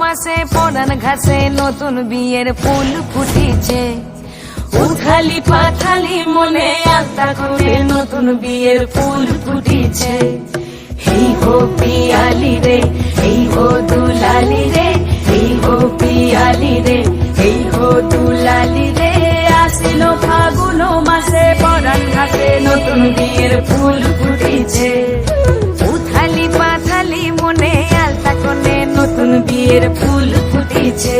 মাসে পরান ঘাসে নতুন বিয়ের ফুল ফুটিছে। উথালি পাথালি মনে আত্মা করে নতুন বিয়ের ফুল ফুটিছে। এই হো পিয়ালি রে, এই হো দুলালি রে, এই হো পিয়ালি রে, এই হো দুলালি রে। আসিল ফাগুন মাসে পরান ঘাসে নতুন বিয়ের ফুল ফুটিছে। উথালি পাথালি মনে নতুন বিয়ের ফুল ফুটিছে।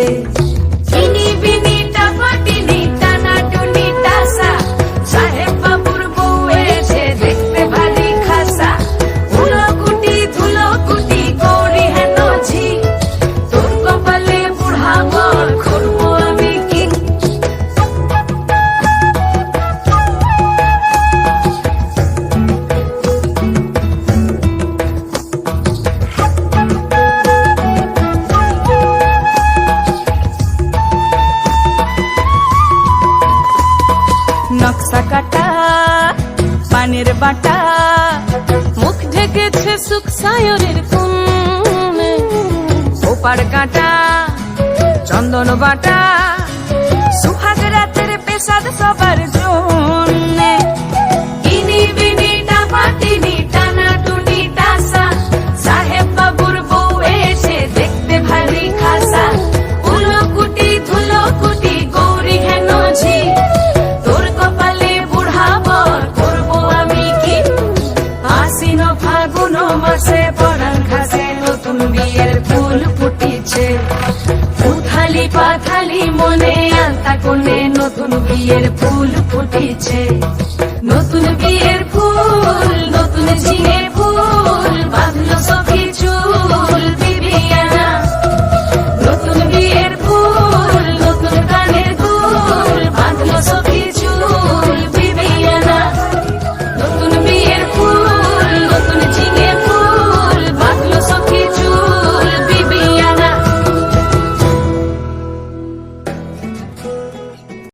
নকশা কাটা পানের বাটা মুখ ঢেকেছে সুখ সায়রের ওপার কাটা চন্দন বাটা সুহাগ ফুটিছে উথালি পাথালি মনে আলতা কোণে নতুন বিয়ের ফুল ফুটিছে।